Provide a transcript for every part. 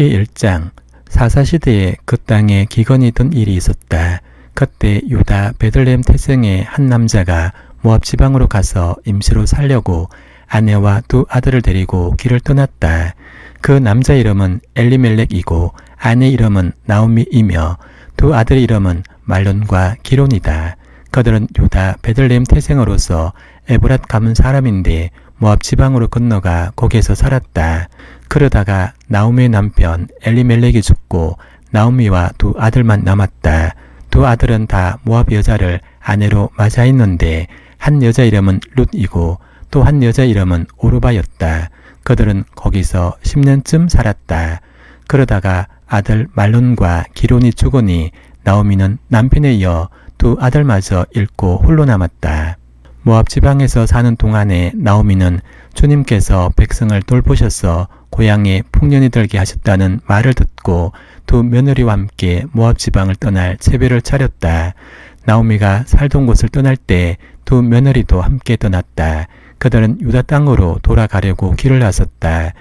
창세기 1장 사사시대에 그 땅에 기근이 든 일이 있었다. 그때 유다 베들레헴 태생의 한 남자가 모압 지방으로 가서 임시로 살려고 아내와 두 아들을 데리고 길을 떠났다. 그 남자 이름은 엘리멜렉이고 아내 이름은 나오미이며 두 아들의 이름은 말론과 기론이다. 그들은 유다 베들레헴 태생으로서 에브랏 가문 사람인데 모압 지방으로 건너가 거기에서 살았다. 그러다가 나오미의 남편 엘리멜렉이 죽고 나오미와 두 아들만 남았다. 두 아들은 다 모압 여자를 아내로 맞아 있는데 한 여자 이름은 룻이고 또 한 여자 이름은 오르바였다. 그들은 거기서 10년쯤 살았다. 그러다가 아들 말론과 기론이 죽으니 나오미는 남편에 이어 두 아들마저 잃고 홀로 남았다. 모압 지방에서 사는 동안에 나오미는 주님께서 백성을 돌보셔서 고향에 풍년이 들게 하셨다는 말을 듣고 두 며느리와 함께 모압 지방을 떠날 채비를 차렸다. 나오미가 살던 곳을 떠날 때 두 며느리도 함께 떠났다. 그들은 유다 땅으로 돌아가려고 길을 나섰다.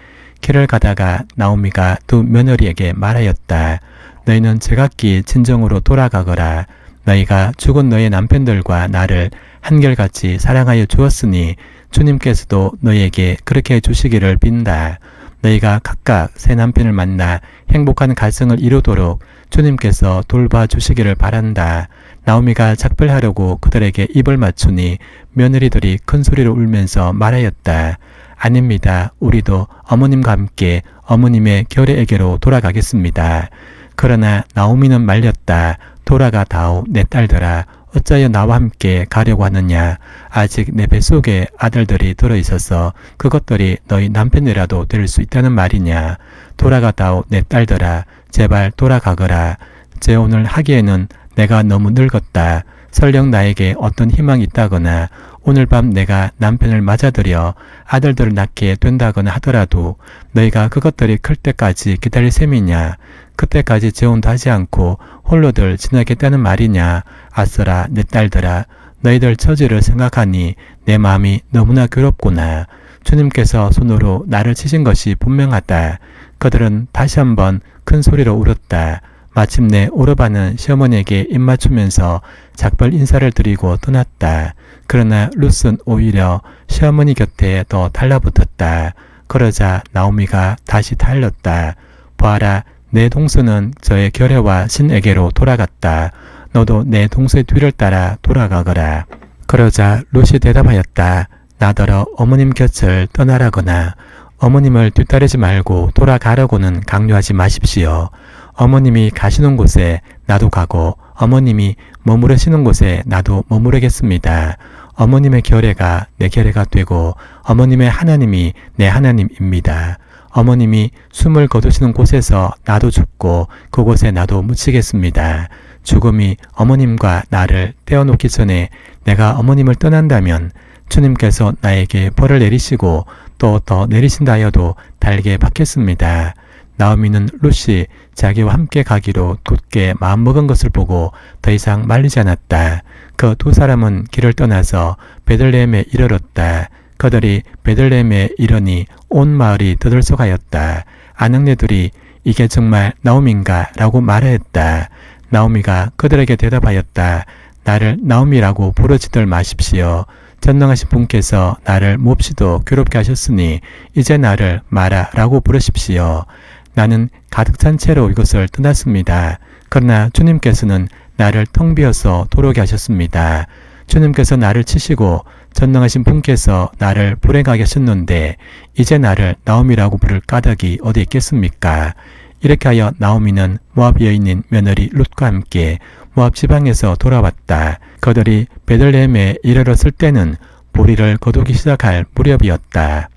길을 가다가 나오미가 두 며느리에게 말하였다. 너희는 제각기 친정으로 돌아가거라. 너희가 죽은 너희 남편들과 나를 한결같이 사랑하여 주었으니 주님께서도 너희에게 그렇게 해주시기를 빈다. 너희가 각각 새 남편을 만나 행복한 가정을 이루도록 주님께서 돌봐 주시기를 바란다. 나오미가 작별하려고 그들에게 입을 맞추니 며느리들이 큰 소리로 울면서 말하였다. 아닙니다. 우리도 어머님과 함께 어머님의 결의에게로 돌아가겠습니다. 그러나 나오미는 말렸다. 돌아가다오 내 딸들아 어찌하여 나와 함께 가려고 하느냐? 아직 내 뱃속에 아들들이 들어 있어서 그것들이 너희 남편이라도 될 수 있다는 말이냐? 돌아가다오 내 딸들아 제발 돌아가거라. 제 오늘 하기에는 내가 너무 늙었다. 설령 나에게 어떤 희망이 있다거나 오늘 밤 내가 남편을 맞아들여 아들들을 낳게 된다거나 하더라도 너희가 그것들이 클 때까지 기다릴 셈이냐? 그때까지 재혼도 하지 않고 홀로들 지나겠다는 말이냐? 아싸라 내 딸들아 너희들 처지를 생각하니 내 마음이 너무나 괴롭구나. 주님께서 손으로 나를 치신 것이 분명하다. 그들은 다시 한번 큰 소리로 울었다 마침내 오르바는 시어머니에게 입맞추면서 작별 인사를 드리고 떠났다. 그러나 룻은 오히려 시어머니 곁에 더 달라붙었다. 그러자 나오미가 다시 달렸다. 보아라, 내 동서는 저의 결혜와 신에게로 돌아갔다. 너도 내 동서의 뒤를 따라 돌아가거라. 그러자 룻이 대답하였다. 나더러 어머님 곁을 떠나라거나 어머님을 뒤따르지 말고 돌아가려고는 강요하지 마십시오. 어머님이 가시는 곳에 나도 가고 어머님이 머무르시는 곳에 나도 머무르겠습니다. 어머님의 결례가 내 결례가 되고 어머님의 하나님이 내 하나님입니다. 어머님이 숨을 거두시는 곳에서 나도 죽고 그곳에 나도 묻히겠습니다. 죽음이 어머님과 나를 떼어놓기 전에 내가 어머님을 떠난다면 주님께서 나에게 벌을 내리시고 또 더 내리신다 하여도 달게 받겠습니다. 나오미는 룻이 자기와 함께 가기로 굳게 마음먹은 것을 보고 더 이상 말리지 않았다. 그 두 사람은 길을 떠나서 베들레헴에 이르렀다. 그들이 베들레헴에 이르니 온 마을이 들들썩하였다. 아낙네들이 이게 정말 나오미인가? 라고 말하였다. 나오미가 그들에게 대답하였다. 나를 나오미라고 부르지들 마십시오. 전능하신 분께서 나를 몹시도 괴롭게 하셨으니 이제 나를 마라라고 부르십시오. 나는 가득 찬 채로 이것을 떠났습니다. 그러나 주님께서는 나를 텅 비어서 도로게 하셨습니다. 주님께서 나를 치시고 전능하신 분께서 나를 불행하게 하셨는데 이제 나를 나오미라고 부를 까닭이 어디 있겠습니까? 이렇게 하여 나오미는 모압 여인인 며느리 룻과 함께 모압 지방에서 돌아왔다. 그들이 베들레헴에 이르렀을 때는 보리를 거두기 시작할 무렵이었다.